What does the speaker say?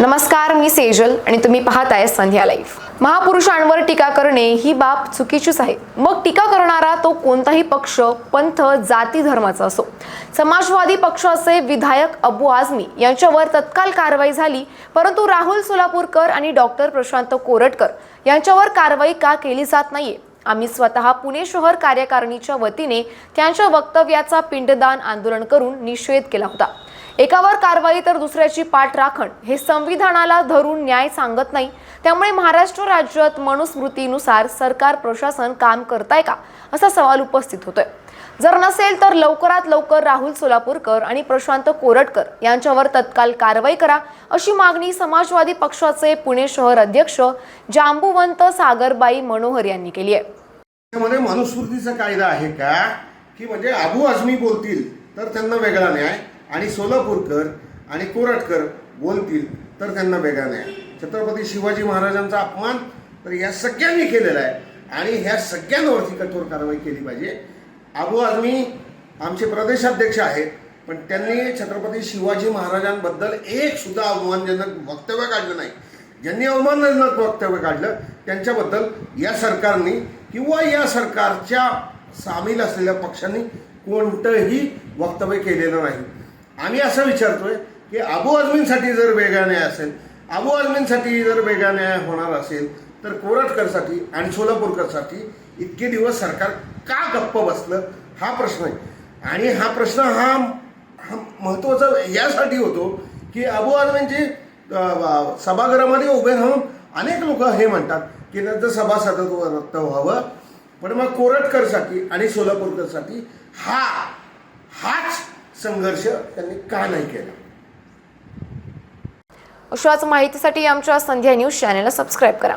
नमस्कार मी सेजल आणि तुम्ही पाहताय संध्या लाईव्ह. महापुरुषांवर टीका करणे ही बाब चुकीचीच आहे. मग टीका करणारा तो कोणताही पक्ष पंथ जाती धर्माचा असो. समाजवादी पक्षाचे विधायक अबू आझमी यांच्यावर तत्काल कारवाई झाली परंतु राहुल सोलापूरकर आणि डॉक्टर प्रशांत कोरटकर यांच्यावर कारवाई का केली जात नाहीये? आम्ही स्वतः पुणे शहर कार्यकारिणीच्या वतीने त्यांच्या वक्तव्याचा पिंडदान आंदोलन करून निषेध केला होता. एकावर कारवाई तर दुसऱ्याची पाठ राखण हे संविधानाला धरून न्याय सांगत नाही. त्यामुळे महाराष्ट्र राज्यात मनुस्मृतीनुसार सरकार प्रशासन काम करताय का? असा सवाल उपस्थित होतोय. जर नसेल तर लवकरात लवकर राहुल सोलापूरकर आणि प्रशांत कोरटकर यांच्यावर तत्काल कारवाई करा अशी मागणी समाजवादी पक्षाचे पुणे शहर अध्यक्ष जांबुवंत सागरबाई मनोहर यांनी केली आहे. मनुस्मृतीचा कायदा आहे का? की म्हणजे अबू आझमी बोलतील तर त्यांना वेगळा न्याय. आणि सोलापूरकर आणि कोरटकर बोलतील तर त्यांना वेगळा न्याय. छत्रपती शिवाजी महाराजांचा अपमान तर या सगळ्यांनी केलेला आहे. आणि ह्या सगळ्यांवरती कठोर कारवाई केली पाहिजे. अबू आझमी आमचे प्रदेशाध्यक्ष आहेत पण त्यांनी छत्रपती शिवाजी महाराजांबद्दल एक सुद्धा अवमानजनक वक्तव्य काढलं नाही. ज्यांनी अवमानजनक वक्तव्य काढलं त्यांच्याबद्दल या सरकारने किंवा या सरकारच्या सामील असलेल्या पक्षांनी कोणतंही वक्तव्य केलेलं नाही. आम्ही असं विचारतोय की अबू आझमींसाठी जर वेगळा न्याय असेल अबू आझमींसाठी जर वेगळा न्याय होणार असेल तर कोरटकरसाठी आणि सोलापूरकरसाठी इतके दिवस सरकार का गप्प बसलं? हा प्रश्न आहे. आणि हा प्रश्न हा हा महत्त्वाचा यासाठी होतो की अबू आझमींची सभागृहामध्ये उभे राहून अनेक लोक हे म्हणतात की त्यांचं सभासदत्व रक्त व्हावं पण मग कोरटकरसाठी आणि सोलापूरकरसाठी हा हाच संघर्ष त्यांनी का नाही केला? अशाच माहितीसाठी आमच्या संध्या न्यूज चॅनेलला सबस्क्राईब करा.